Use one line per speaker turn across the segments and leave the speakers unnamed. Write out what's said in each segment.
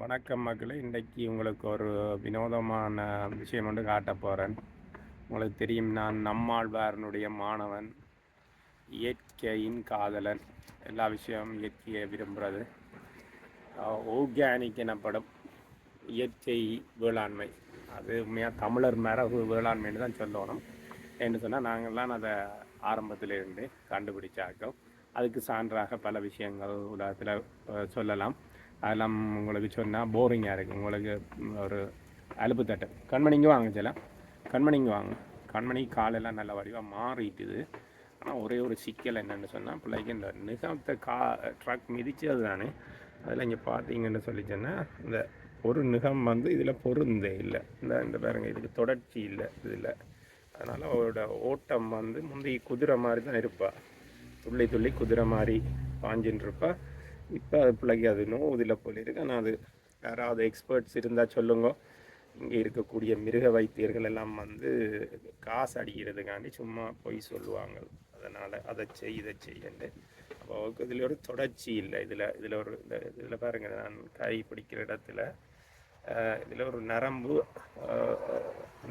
வணக்கம் மக்களே இன்றைக்கி உங்களுக்கு ஒரு வினோதமான விஷயம் ஒன்று காட்ட போகிறேன் உங்களுக்கு தெரியும் நான் நம்மாழ்வாரனுடைய மாணவன் இயற்கையின் காதலன். எல்லா விஷயமும் இயற்கையை விரும்புகிறது ஆர்கானிக் எனப்படும் இயற்கை வேளாண்மை. அது உண்மையாக தமிழர் மரபு வேளாண்மைன்னு தான் சொல்லணும். என்று சொன்னால் நாங்கள்லாம் அதை ஆரம்பத்திலிருந்து கண்டுபிடிச்சாக்கோம் அதுக்கு சான்றாக பல விஷயங்கள் உலகத்தில் சொல்லலாம். அதெல்லாம் உங்களுக்கு சொன்னால் போரிங்காக இருக்குது உங்களுக்கு ஒரு அலுப்பு தட்டு. கண்மணிங்க வாங்க செல்லாம். கண்மணிங்க வாங்க. கண்மணி காலெல்லாம் நல்ல வடிவாக மாறிட்டுது. ஆனால் ஒரே ஒரு சிக்கல் என்னென்னு சொன்னால் பிள்ளைக்கு இந்த நிகமத்தை கா ட்ரக் மிதிச்சது தானே. அதில் இங்கே பார்த்தீங்கன்னு சொல்லி சொன்னால் இந்த ஒரு நிகம் வந்து இதில் பொருந்தே இல்லை. இந்த இந்த பாருங்க இதுக்கு தொடர்ச்சி இல்லை இதில். அதனால் அவரோட ஓட்டம் வந்து முந்தைய குதிரை மாதிரி தான் இருப்பாள் துள்ளி துள்ளி குதிரை மாதிரி பாஞ்சின்னு இருப்பாள் இப்போ அது பிள்ளைக்கு அது நோவுதில் போல இருக்கு. ஆனால் அது யாராவது எக்ஸ்பர்ட்ஸ் இருந்தால் சொல்லுங்க. இங்கே இருக்கக்கூடிய மிருக வைத்தியர்கள் எல்லாம் வந்து காசு அடிக்கிறதுக்காண்டி சும்மா பொய் சொல்லுவாங்க. அதனால் அதை செய் இதை செய்யண்டு அப்போ இதில் ஒரு தொடர்ச்சி இல்லை. இதில் இதில் ஒரு இந்த இதில் பாருங்கள் நான் கை பிடிக்கிற இடத்துல இதில் ஒரு நரம்பு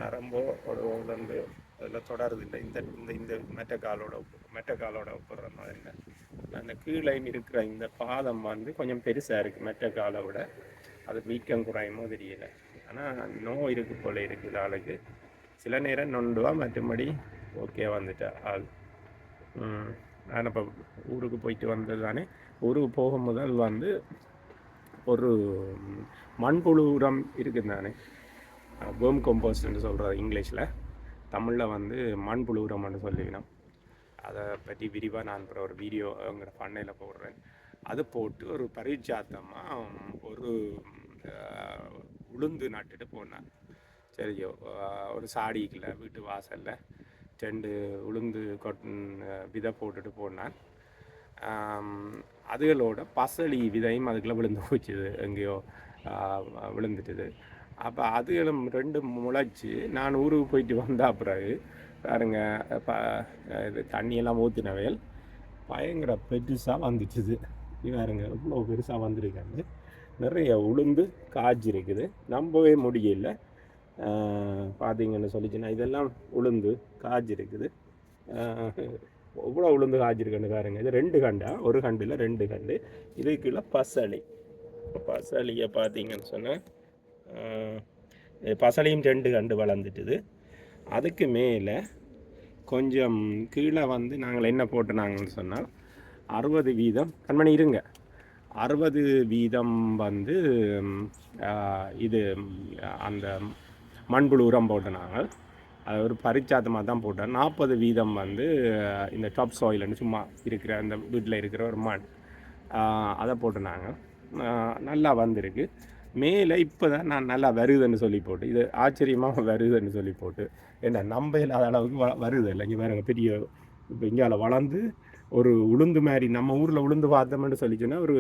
நரம்போ ஒரு வந்து அதில் தொடருது. இல்லை இந்த இந்த இந்த மெட்டக்காலோட மெட்டக்காலோட ஒப்புற மாதிரி இல்லை. அந்த கீழே இருக்கிற இந்த பாதம் வந்து கொஞ்சம் பெருசாக இருக்குது மெட்டக்காலை விட. அது வீக்கம் குறையுமோ தெரியல. ஆனால் நோய் இருக்கு போல இருக்குது ஆளுக்கு. சில நேரம் நொண்டுவா மற்றபடி ஓகே வந்துட்டா ஆள். நான் இப்போ ஊருக்கு போயிட்டு வந்தது தானே. ஊருக்கு போகும் முதல் வந்து ஒரு மண்புழு உரம் இருக்குது தானே வேம் கம்போஸ்ட்னு சொல்கிறது இங்கிலீஷில். தமிழில் வந்து மண் உரம்னு சொல்லிக்கணும். அதை பற்றி விரிவாக நான் அப்புறம் ஒரு வீடியோ எங்கிற பண்ணையில் போடுறேன். அது போட்டு ஒரு பரிச்சாத்தமாக ஒரு உளுந்து நட்டுட்டு போனேன். சரியோ ஒரு சாடிக்குள்ள வீட்டு வாசலில். ரெண்டு உளுந்து கொட் விதை போட்டுட்டு போனேன். அதுகளோட பசளி விதையும் அதுக்குள்ளே விழுந்து போச்சுது எங்கேயோ விழுந்துட்டுது. அப்போ அதுகளும் ரெண்டு முளைச்சி நான் ஊருக்கு போயிட்டு வந்தால் பிறகு பாருங்க ப இது தண்ணியெல்லாம் ஊற்றினவையல் பயங்கர பெருசாக வந்துச்சுது. பாருங்க இவ்வளோ பெருசாக வந்திருக்காங்க. நிறைய உளுந்து காய்ச்சிருக்குது நம்பவே முடியல. பார்த்தீங்கன்னு சொல்லிச்சுன்னா இதெல்லாம் உளுந்து காய்ச்சிருக்குது எவ்வளோ உளுந்து காய்ச்சிருக்குன்னு பாருங்க. இது ரெண்டு கண்டா ஒரு கண்டில் ரெண்டு கண்டு. இதுக்குள்ள பசளி. பசளியை பார்த்தீங்கன்னு சொன்னால் பசலையும் ரெண்டு கண்டு வளர்ந்துட்டுது. அதுக்கு மேலே கொஞ்சம் கீழே வந்து நாங்கள் என்ன போட்டுனாங்கன்னு சொன்னால் அறுபது வீதம் கண்மணி இருங்க. அறுபது வீதம் வந்து இது அந்த மண்புழு உரம் போட்டுனாங்க. அது ஒரு பரிச்சாத்தமாக தான் போட்டேன். நாற்பது வீதம் வந்து இந்த டாப் சாயில்னு சும்மா இருக்கிற அந்த வீட்டில் இருக்கிற ஒரு மண். அதை போட்டுனாங்க. நல்லா வந்திருக்கு. மேலே இப்போ தான் நான் நல்லா வருதுன்னு சொல்லி போட்டு இது ஆச்சரியமாக வருதுன்னு சொல்லி போட்டு என்ன நம்ப இல்லாத அளவுக்கு வ வருது இல்லை. இங்கே வேறு பெரிய இப்போ இங்கால வளர்ந்து ஒரு உளுந்து மாதிரி நம்ம ஊரில் உளுந்து பார்த்தோம்னு சொல்லிச்சுன்னா ஒரு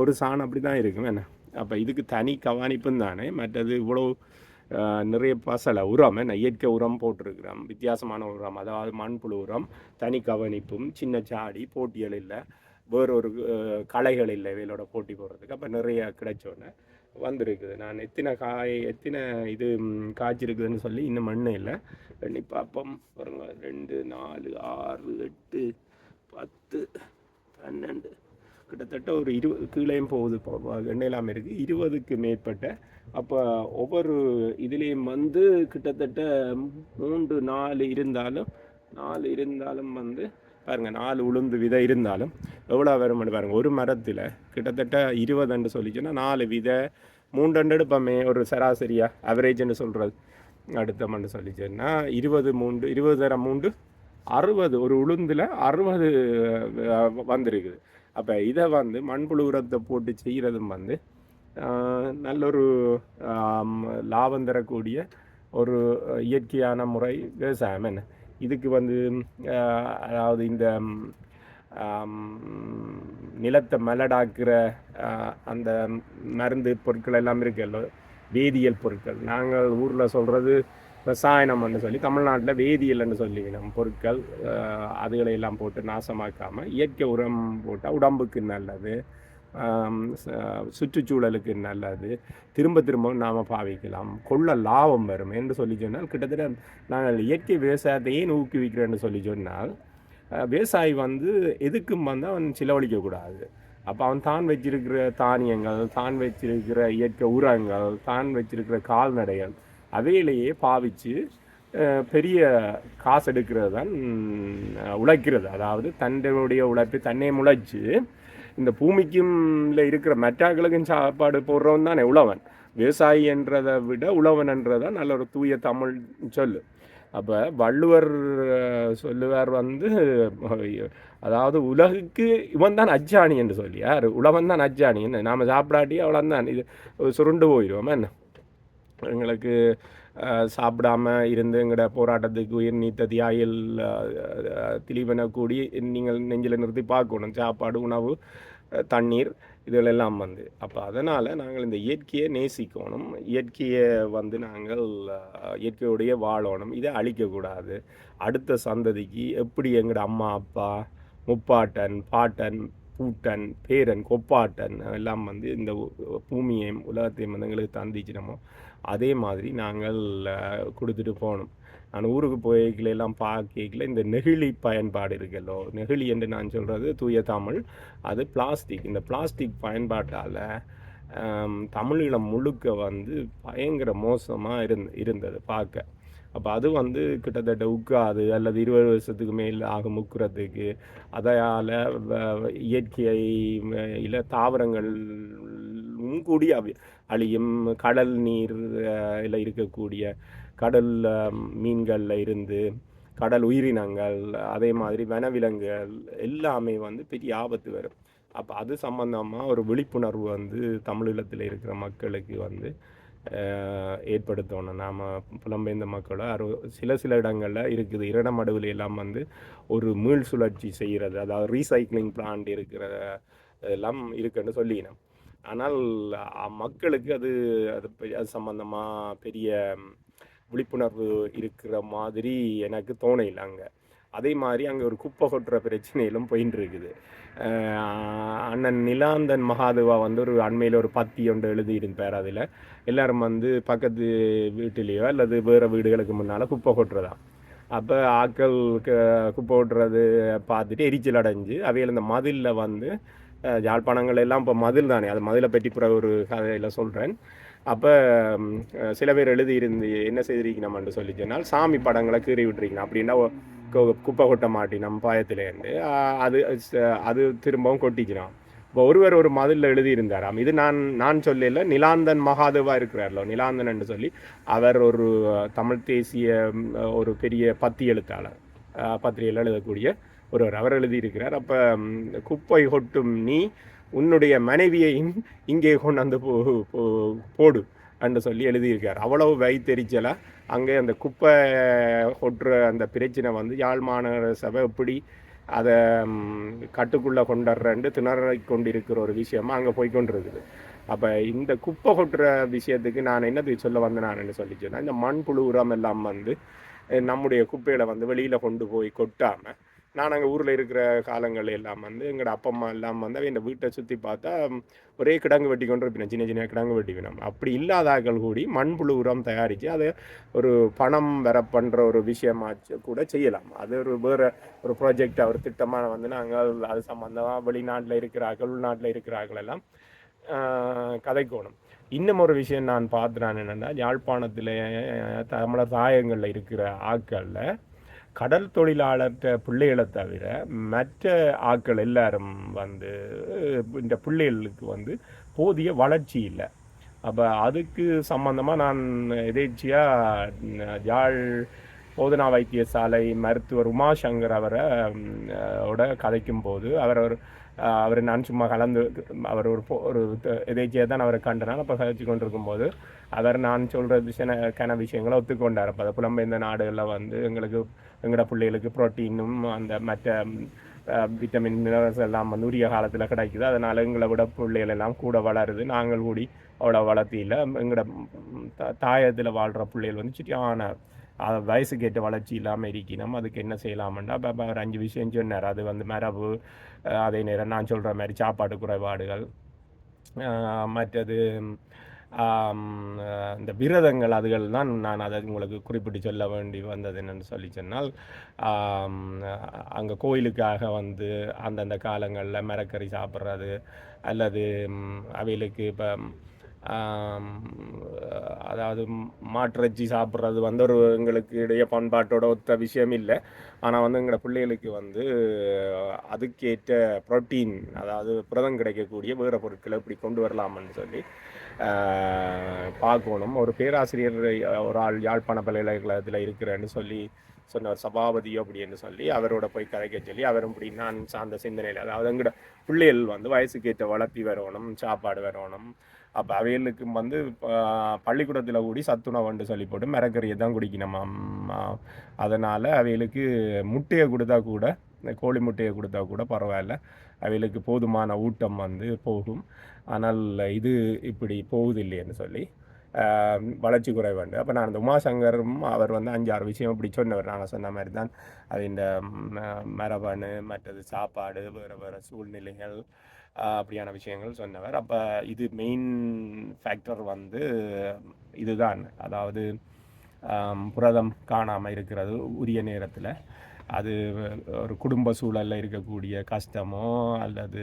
ஒரு சாணம் அப்படி தான் இருக்கும். என்ன? அப்போ இதுக்கு தனி கவனிப்பும் தானே. மற்றது இவ்வளோ நிறைய பசலை உரம் என்ன இயற்கை உரம் போட்டிருக்கிறோம். வித்தியாசமான உரம் அதாவது மண்புழு உரம் தனி கவனிப்பும் சின்ன சாடி போட்டிகள் இல்லை. வேறொரு கலைகள் களைகள் இல்லை இவைகளோட போட்டி போடுறதுக்கு. அப்போ நிறைய கிடைச்சோன்னே வந்திருக்குது. நான் எத்தனை காய் எத்தனை இது காய்ச்சிருக்குதுன்னு சொல்லி இன்னும் மண்ணு இல்லை. எண்ணி பார்ப்போம் பாருங்க. ரெண்டு நாலு ஆறு எட்டு பத்து பன்னெண்டு. கிட்டத்தட்ட ஒரு இருபது கீழேயும் போகுது. இப்போ எண்ணெயெல்லாம் இருக்குது இருபதுக்கு மேற்பட்ட. அப்போ ஒவ்வொரு இதுலேயும் வந்து கிட்டத்தட்ட மூன்று நாலு இருந்தாலும் நாலு இருந்தாலும் வந்து பாருங்கள் நாலு உளுந்து விதை இருந்தாலும் எவ்வளோ வரும்னு பாருங்கள் ஒரு மரத்தில் கிட்டத்தட்ட இருபதுன்னு சொல்லிச்சுன்னா நாலு விதை மூன்றண்டு எடுப்போமே ஒரு சராசரியாக அவரேஜ்னு சொல்கிறது அடுத்த மண்டு சொல்லிச்சுன்னா இருபது மூண்டு இருபது தரம் மூண்டு அறுபது ஒரு உளுந்தில் அறுபது வந்திருக்குது. அப்போ இதை வந்து மண்புழு உரத்தை போட்டு செய்கிறதும் வந்து நல்ல ஒரு லாபம் தரக்கூடிய ஒரு இயற்கையான முறை விவசாயம் என்ன? இதுக்கு வந்து அதாவது இந்த நிலத்தை மலடாக்குற அந்த மருந்து பொருட்கள் எல்லாம் இருக்குல்ல வேதியியல் பொருட்கள். நாங்கள் ஊரில் சொல்கிறது ரசாயனம்னு சொல்லி தமிழ்நாட்டில் வேதியியல்னு சொல்லி நம்ம பொருட்கள் அதுகளை எல்லாம் போட்டு நாசமாக்காமல் இயற்கை உரம் போட்டால் உடம்புக்கு நல்லது. சுற்றுச்சூழலுக்கு நல்லது. திரும்ப திரும்ப நாம் பாவிக்கலாம். கொள்ள லாபம் வரும் என்று சொல்லி சொன்னால் கிட்டத்தட்ட நாங்கள் இயற்கை விவசாயத்தை ஏன் ஊக்குவிக்கிறேன்னு சொல்லி சொன்னால் விவசாயி வந்து எதுக்கும் வந்து அவன் செலவழிக்கக்கூடாது. அப்போ அவன் தான் வச்சிருக்கிற தானியங்கள் தான் வச்சிருக்கிற இயற்கை உரங்கள் தான் வச்சிருக்கிற கால்நடைகள் அவையிலேயே பாவிச்சு பெரிய காசு எடுக்கிறது தான் உழைக்கிறது. அதாவது தன்னுடைய உழைப்பு தன்னை முளைச்சு இந்த பூமிக்கும் இருக்கிற மெட்டாக்களுக்கும் சாப்பாடு போடுறவன் தானே உழவன். விவசாயி என்றதை விட உழவன் என்றதான் நல்ல ஒரு தூய தமிழ் சொல்லு. அப்போ வள்ளுவர் சொல்லுவார் வந்து அதாவது உலகுக்கு இவன் தான் அஜ்ஜானி என்று சொல்லி யார் உழவன் தான் அஜ்ஜானி. என்ன நாம் சாப்பிடாட்டி அவ்வளோதான் இது சுருண்டு போயிடுவோம் என்ன? எங்களுக்கு சாப்பிடாம இருந்து எங்களோட போராட்டத்துக்கு உயிர் நீத்த தியாயில் திலீபனை கூடி நீங்கள் நெஞ்சில் நிறுத்தி பார்க்கணும். சாப்பாடு உணவு தண்ணீர் இதுகளெல்லாம் வந்து. அப்போ அதனால் நாங்கள் இந்த இயற்கையை நேசிக்கணும். இயற்கையை வந்து நாங்கள் இயற்கையுடைய இயற்கையோடைய வாழணும். இதை அழிக்கக்கூடாது. அடுத்த சந்ததிக்கு எப்படி எங்களோட அம்மா அப்பா முப்பாட்டன் பாட்டன் பூட்டன் பேரன் கொப்பாட்டன் எல்லாம் வந்து இந்த பூமியையும் உலகத்தையும் வந்து எங்களுக்கு தந்திச்சினமோ அதே மாதிரி நாங்கள் கொடுத்துட்டு போகணும். நான் ஊருக்கு போய்க்கல எல்லாம் பார்க்கல இந்த நெகிழி பயன்பாடு இருக்குல்லோ நெகிழி என்று நான் சொல்கிறது தூய தமிழ் அது பிளாஸ்டிக். இந்த பிளாஸ்டிக் பயன்பாட்டால் தமிழீழம் முழுக்க வந்து பயங்கர மோசமாக இருந் இருந்தது பார்க்க. அப்போ அது வந்து கிட்டத்தட்ட உட்காது அல்லது இருபது வருஷத்துக்கு மேல் ஆகும் முக்குறதுக்கு. அதால் இயற்கை இல்லை தாவரங்கள் கூடி அழியும். கடல் நீர் இதில் இருக்கக்கூடிய கடல் மீன்களில் இருந்து கடல் உயிரினங்கள் அதே மாதிரி வனவிலங்குகள் எல்லாமே வந்து பெரிய ஆபத்து வரும். அப்போ அது சம்பந்தமாக ஒரு விழிப்புணர்வு வந்து தமிழீழத்தில் இருக்கிற மக்களுக்கு வந்து ஏற்படுத்தணும். நாம் புலம்பெயர்ந்த மக்களோ அரு சில சில இடங்களில் இருக்குது. இரடமடுவில் எல்லாம் வந்து ஒரு மீள் சுழற்சி செய்கிறது. அதாவது ரீசைக்ளிங் பிளான்ட் இருக்கிற எல்லாம் இருக்குன்னு சொல்லினோம். ஆனால் மக்களுக்கு அது அது அது சம்மந்தமாக பெரிய விழிப்புணர்வு இருக்கிற மாதிரி எனக்கு தோணையில் அங்கே. அதே மாதிரி அங்கே ஒரு குப்பை கொட்டுற பிரச்சனையிலும் போயின்னு இருக்குது அண்ணன் நிலாந்தன் மகாதேவா வந்து ஒரு அண்மையில் ஒரு பத்தி ஒன்று எழுதியிருப்பார் அதில். எல்லாரும் வந்து பக்கத்து வீட்டிலேயோ அல்லது வேறு வீடுகளுக்கு முன்னால் குப்பை கொட்டுறதா அப்போ ஆக்கள் குப்பை கொட்டுறது பார்த்துட்டு எரிச்சல் அடைஞ்சு அவையில் இந்த மதிலில் வந்து அஹ், யாழ்ப்பாணங்கள் எல்லாம் இப்போ மதில் தானே அது மதிலை பற்றி ஒரு கதையில் சொல்கிறேன் அப்போ சில பேர் எழுதியிருந்து என்ன செய்திருக்கணும்னு சொல்லி சொன்னால் சாமி படங்களை கீறி விட்டுருக்கணும் அப்படின்னா குப்பை கொட்ட மாட்டினோம் பாயத்திலேருந்து அது அது திரும்பவும் கொட்டிக்கிறோம் இப்போ ஒருவர் ஒரு மதிலில் எழுதியிருந்தாராம் இது நான் நான் சொல்லல நிலாந்தன் மகாதேவா இருக்கிறார்லோ நிலாந்தன் என்று சொல்லி அவர் ஒரு தமிழ் தேசிய ஒரு பெரிய பத்தி எழுத்தாளர் பத்திரிகையில் எழுதக்கூடிய ஒருவர் அவர் எழுதியிருக்கிறார் அப்போ குப்பை கொட்டும் நீ உன்னுடைய மனைவியையும் இங்கே கொண்டு வந்து போ- போடு என்று சொல்லி எழுதியிருக்கார். அவ்வளவு வைத்தெரிச்சலாக அங்கே அந்த குப்பை கொட்டுற அந்த பிரச்சனை வந்து யாழ் மாநகர சபை எப்படி அதை கட்டுக்குள்ளே கொண்டுறேன்ட்டு திணறி கொண்டிருக்கிற ஒரு விஷயமா அங்கே போய்கொண்டிருக்குது அப்போ இந்த குப்பை கொட்டுற விஷயத்துக்கு நான் என்னது சொல்ல வந்தேன் நான் சொல்லி சொன்னால் இந்த மண்புழு உரம் எல்லாம் வந்து நம்முடைய குப்பைகளை வந்து வெளியில் கொண்டு போய் கொட்டாமல் நான் அங்கே ஊரில் இருக்கிற காலங்கள் எல்லாம் வந்து எங்களோட அப்பா அம்மா எல்லாம் வந்து அவங்க வீட்டை சுற்றி பார்த்தா ஒரே கிடங்கு வெட்டி கொண்டு இருப்பினோம் சின்ன சின்ன கிடங்கு வெட்டி அப்படி இல்லாத ஆட்கள் கூடி மண்புழு உரம் தயாரித்து அதை ஒரு பணம் வர பண்ணுற ஒரு விஷயமாச்சு கூட செய்யலாம். அது ஒரு வேறு ஒரு ப்ராஜெக்டாக ஒரு திட்டமாக வந்து நாங்கள் அது சம்மந்தமாக வெளிநாட்டில் இருக்கிறார்கள் உள்நாட்டில் இருக்கிறார்கள் எல்லாம் கதைக்கோணும். இன்னும் ஒரு விஷயம் நான் பார்த்துறேன் என்னென்னா யாழ்ப்பாணத்தில் தமிழர் தாயங்களில் இருக்கிற ஆட்களில் கடல் தொழிலாளர்கிட்ட பிள்ளைகளை தவிர மற்ற ஆட்கள் எல்லாரும் வந்து இந்த பிள்ளைகளுக்கு வந்து போதிய வளர்ச்சி இல்லை. அப்போ அதுக்கு சம்பந்தமாக நான் எதேச்சியாக யாழ் போதனா வைத்தியசாலை மருத்துவர் உமாசங்கர் அவரை ஓட கதைக்கும் போது அவர் ஒரு அவர் நான் சும்மா கலந்து அவர் ஒரு ஒரு எதேச்சியாக தான் அவரை கண்டனால் அப்போ கதைச்சு கொண்டிருக்கும் போது அவர் நான் சொல்கிற விஷயக்கான விஷயங்களை ஒத்துக்கொண்டார். அப்போ அதை புலம்பெயர்ந்த நாடுகளில் வந்து எங்களுக்கு எங்களோட பிள்ளைகளுக்கு ப்ரோட்டீனும் அந்த மற்ற விட்டமின் மினரல்ஸ் எல்லாம் வந்து உரிய காலத்தில் கிடைக்குது. அதனால் எங்களை விட பிள்ளைகள் எல்லாம் கூட வளருது. நாங்கள் கூடி அவ்வளோ வளர்த்தியில் எங்களோட தாயத்தில் வாழ்கிற பிள்ளைகள் வந்து சரியான அது வயசுக்கு ஏற்ற வளர்ச்சி இல்லாமல் இருக்கணும். அதுக்கு என்ன செய்யலாமண்டா இப்போ ஒரு அஞ்சு விஷயம் சொன்னார். அது வந்து மரபு அதே நேரம் நான் சொல்கிற மாதிரி சாப்பாடு குறைபாடுகள் மற்றது இந்த விரதங்கள் அதுகள் தான் நான் அதை உங்களுக்கு குறிப்பிட்டு சொல்ல வேண்டி வந்தது என்னென்னு சொல்லி சொன்னால் அங்கே கோயிலுக்காக வந்து அந்தந்த காலங்களில் மரக்கறி சாப்பிட்றது அல்லது அவைகளுக்கு இப்போ அதாவது மாட்டிறைச்சி சாப்பிட்றது வந்து ஒரு எங்களுக்கு இடையே பண்பாட்டோட ஒத்த விஷயம் இல்லை. ஆனால் வந்து எங்களோட பிள்ளைகளுக்கு வந்து அதுக்கேற்ற புரோட்டீன் அதாவது புரதம் கிடைக்கக்கூடிய வேறு பொருட்களை இப்படி கொண்டு வரலாம்னு சொல்லி பார்க்கணும். ஒரு பேராசிரியர் ஒரு ஆள் யாழ்ப்பாண பல்கலைக்கழகத்தில் இருக்கிறேன்னு சொல்லி சொன்னார். சபாபதி அப்படின்னு சொல்லி அவரோட போய் கரைக்க சொல்லி அவரும் இப்படி நான் சார்ந்த சிந்தனையில் அதாவது எங்களோட பிள்ளைகள் வந்து வயசுக்கு ஏற்ற வளர்த்தி வரணும் சாப்பாடு வரணும். அப்போ அவைகளுக்கு வந்து பள்ளிக்கூடத்தில் கூடி சத்துணவுன்னு சொல்லி போட்டு மரக்கறியை தான் குடிக்கணுமாம் அதனால் அவைகளுக்கு முட்டையை கொடுத்தா கூட இந்த கோழி முட்டையை கொடுத்தா கூட பரவாயில்ல. அவைகளுக்கு போதுமான ஊட்டம் வந்து போகும். ஆனால் இது இப்படி போகுதில்லைன்னு சொல்லி வளர்ச்சி குறைவாண்டு அப்போ நான் அந்த உமாசங்கரும் அவர் வந்து அஞ்சாறு விஷயம் இப்படி சொன்னவர். நாங்கள் சொன்ன மாதிரி தான் அது இந்த ம- மரபணு மற்றது சாப்பாடு வேறு வேறு சூழ்நிலைகள் அப்படியான விஷயங்கள் சொன்னவர். அப்போ இது மெயின் ஃபேக்டர் வந்து இதுதான். அதாவது புரதம் காணாமல் இருக்கிறது உரிய நேரத்தில். அது ஒரு குடும்ப சூழலில் இருக்கக்கூடிய கஷ்டமோ அல்லது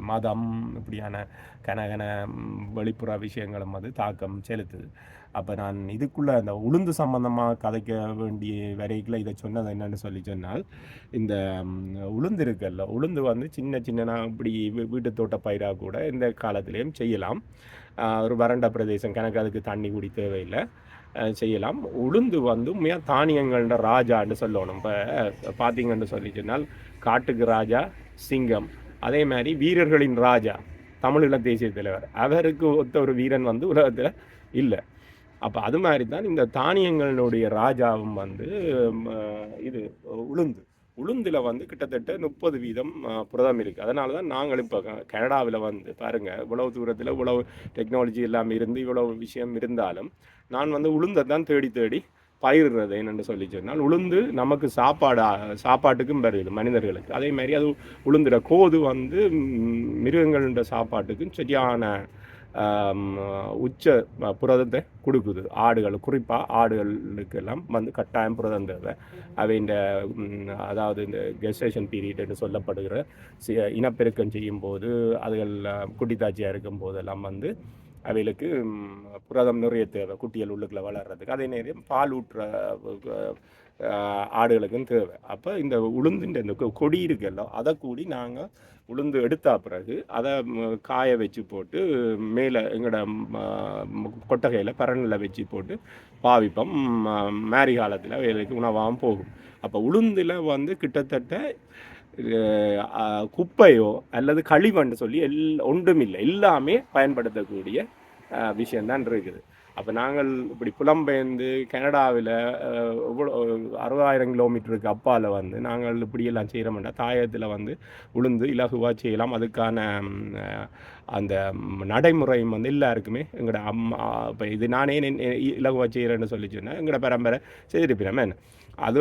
மதம் இப்படியான கனகன வெளிப்புற விஷயங்களும் அது தாக்கம் செலுத்துது. அப்போ நான் இதுக்குள்ளே அந்த உளுந்து சம்பந்தமாக கதைக்க வேண்டிய வரைக்குள்ள இதை சொன்னது என்னென்னு சொல்லி சொன்னால் இந்த உளுந்து இருக்குல்ல உளுந்து வந்து சின்ன சின்ன இப்படி வீ- வீட்டு தோட்ட பயிராக கூட இந்த காலத்திலையும் செய்யலாம். ஒரு வறண்ட பிரதேசம் கணக்கு அதுக்கு தண்ணி குடி தேவையில்லை. செய்யலாம். உளுந்து வந்து உண்மையாக தானியங்கள்ன்ற ராஜான்னு சொல்லணும். இப்போ பார்த்தீங்கன்னு சொல்லி சொன்னால் காட்டுக்கு ராஜா சிங்கம். அதே மாதிரி வீரர்களின் ராஜா தமிழீழ தேசிய தலைவர். அவருக்கு ஒத்த ஒரு வீரன் வந்து உலகத்தில் இல்லை. அப்போ அது மாதிரி தான் இந்த தானியங்களுடைய ராஜாவும் வந்து இது உளுந்து. உளுந்தில் வந்து கிட்டத்தட்ட முப்பது வீதம் புரதம் இருக்குது அதனால தான் நாங்கள் இப்போ கனடாவில் வந்து பாருங்கள் இவ்வளவு தூரத்தில் இவ்வளவு டெக்னாலஜி எல்லாம் இருந்து இவ்வளவு விஷயம் இருந்தாலும் நான் வந்து உளுந்தை தான் தேடி தேடி பயிரிடுறது என்னென்னு சொல்லி சொன்னால் உளுந்து நமக்கு சாப்பாடு சாப்பாட்டுக்கும் வருது மனிதர்களுக்கு. அதே மாதிரி அது உளுந்துட கோது வந்து ம், மிருகங்களோட சாப்பாட்டுக்கும் சரியான உச்ச புரதத்தை கொடுக்குது. ஆடுகள் குறிப்பாக ஆடுகளுக்கெல்லாம் வந்து கட்டாயம் புரதம் தேவை. அவை இந்த அதாவது இந்த கெஸ்டேஷன் பீரியட் என்று சொல்லப்படுகிற சி- இனப்பெருக்கம் செய்யும்போது அதுகள் குட்டித்தாச்சியாக இருக்கும் போதெல்லாம் வந்து அவைகளுக்கு புரதம் நிறைய தேவை குட்டிகள் உள்ளுக்குள்ள வளர்கிறதுக்கு அதே நேரம் பால் ஊற்றுற ஆடுகளுக்கும் தேவை. அப்போ இந்த உளுந்துன்ற இந்த கொடி இருக்குல்ல அதை கூடி நாங்கள் உளுந்து எடுத்தா பிறகு அதை காய வச்சு போட்டு மேலே எங்களோட கொட்டகையில் பரனில் வச்சு போட்டு பாவிப்போம். மேரி காலத்தில் வேலைக்கு உணவாகவும் போகும். அப்போ உளுந்தில் வந்து கிட்டத்தட்ட குப்பையோ அல்லது களிமண் சொல்லி எல் ஒன்றுமில்லை. எல்லாமே பயன்படுத்தக்கூடிய விஷயந்தான் விஷயம்தான் இருக்குது. அப்போ நாங்கள் இப்படி புலம்பெயர்ந்து கனடாவில் இவ்வளோ அறுபதாயிரம் கிலோமீட்டருக்கு அப்பால் வந்து நாங்கள் இப்படியெல்லாம் செய்கிறோம்னா தாயத்தில் வந்து உளுந்து இலகுவாக செய்யலாம். அதுக்கான அந்த நடைமுறையும் வந்து எல்லாருக்குமே எங்களோட அம்மா இப்போ இது நானே இலகுவாக செய்கிறேன்னு சொல்லி சொன்னேன் எங்களோட பரம்பரை செய்திருப்பினோம் அது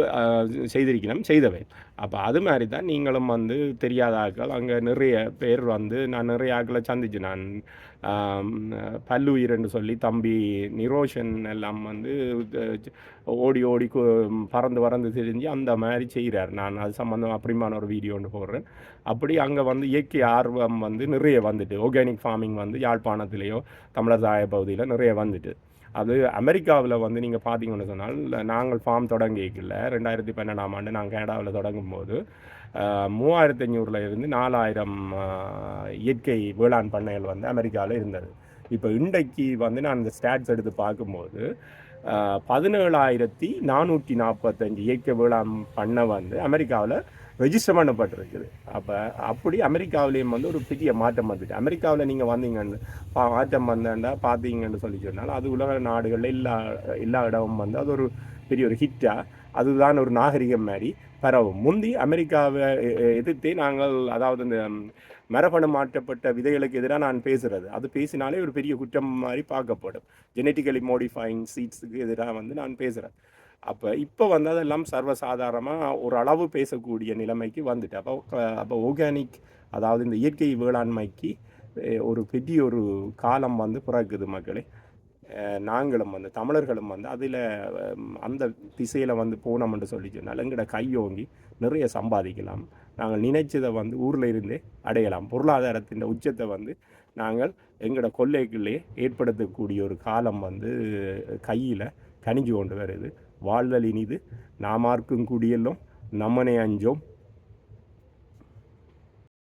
செய்திருக்கணும் செய்தவை. அப்போ அது மாதிரி தான் நீங்களும் வந்து தெரியாத ஆட்கள் அங்கே நிறைய பேர் வந்து நான் நிறைய ஆட்களை சந்திச்சு நான் ஆம், பல்லுயிர்ன்னு சொல்லி தம்பி நிரோஷன் எல்லாம் வந்து ஓடி ஓடி கு- பறந்து பறந்து தெரிஞ்சு அந்த மாதிரி செய்கிறார் நான் அது சம்மந்தம் அப்படிமான ஒரு வீடியோ ஒன்று போடுறேன். அப்படி அங்கே வந்து இயற்கை ஆர்வம் வந்து நிறைய வந்துட்டு ஆர்கானிக் ஃபார்மிங் வந்து யாழ்ப்பாணத்துலேயோ தமிழர் தாய பகுதியில் நிறைய வந்துட்டு. அது அமெரிக்காவில் வந்து நீங்கள் பார்த்தீங்கன்னு சொன்னால் நாங்கள் ஃபார்ம் தொடங்கிக்கல. ரெண்டாயிரத்தி பன்னெண்டாம் ஆண்டு நாங்கள் கனடாவில் தொடங்கும் போது மூவாயிரத்தி ஐநூறுல இருந்து நாலாயிரம் இயற்கை வேளாண் பண்ணைகள் வந்து அமெரிக்காவில் இருந்தது. இப்போ இன்றைக்கு வந்து நான் இந்த ஸ்டாட்ஸ் எடுத்து பார்க்கும்போது பதினேழாயிரத்தி நானூற்றி நாற்பத்தஞ்சு இயற்கை வேளாண் பண்ணை வந்து அமெரிக்காவில் ரெஜிஸ்டர் பண்ணப்பட்டிருக்குது. அப்போ அப்படி அமெரிக்காவிலேயும் வந்து ஒரு பெரிய மாற்றம் வந்துட்டு அமெரிக்காவில் நீங்கள் வந்தீங்கன்னு பா- மாற்றம் வந்தேன்டா பார்த்தீங்கன்னு சொல்லி சொன்னால் அது உலக நாடுகளில் எல்லா எல்லா இடமும் வந்து அது ஒரு பெரிய ஒரு ஹிட்டாக அதுதான் ஒரு நாகரிகம் மாதிரி பரவும். முந்தி அமெரிக்காவை எதிர்த்து எதிர்த்தே நாங்கள் அதாவது இந்த ம், மரபணு மாற்றப்பட்ட விதைகளுக்கு எதிராக நான் பேசுகிறது அது பேசினாலே ஒரு பெரிய குற்றம் மாதிரி பார்க்கப்படும். ஜெனட்டிக்கலி மோடிஃபைங் சீட்ஸுக்கு எதிராக வந்து நான் பேசுகிறேன் அப்போ இப்போ வந்து அதெல்லாம் சர்வசாதாரணமாக ஒரு அளவு பேசக்கூடிய நிலைமைக்கு வந்துட்டு அப்போ அப்போ ஓர்கானிக் அதாவது இந்த இயற்கை வேளாண்மைக்கு ஒரு பெரிய ஒரு காலம் வந்து பிறக்குது மக்களே. நாங்களும் வந்து தமிழர்களும் வந்து அதில் அந்த திசையில் வந்து போனோம்னு சொல்லி சொன்னால் எங்கட கையோங்கி நிறைய சம்பாதிக்கலாம். நாங்கள் நினைச்சதை வந்து ஊரில் இருந்தே அடையலாம். பொருளாதாரத்தின் உச்சத்தை வந்து நாங்கள் எங்களோட கொள்ளைக்குள்ளே ஏற்படுத்தக்கூடிய ஒரு காலம் வந்து கையில் கணிஞ்சு கொண்டு வருது. வாழ்தல் இனிது நாமார்க்கும் குடியெல்லாம் நம்மனை அஞ்சோம்.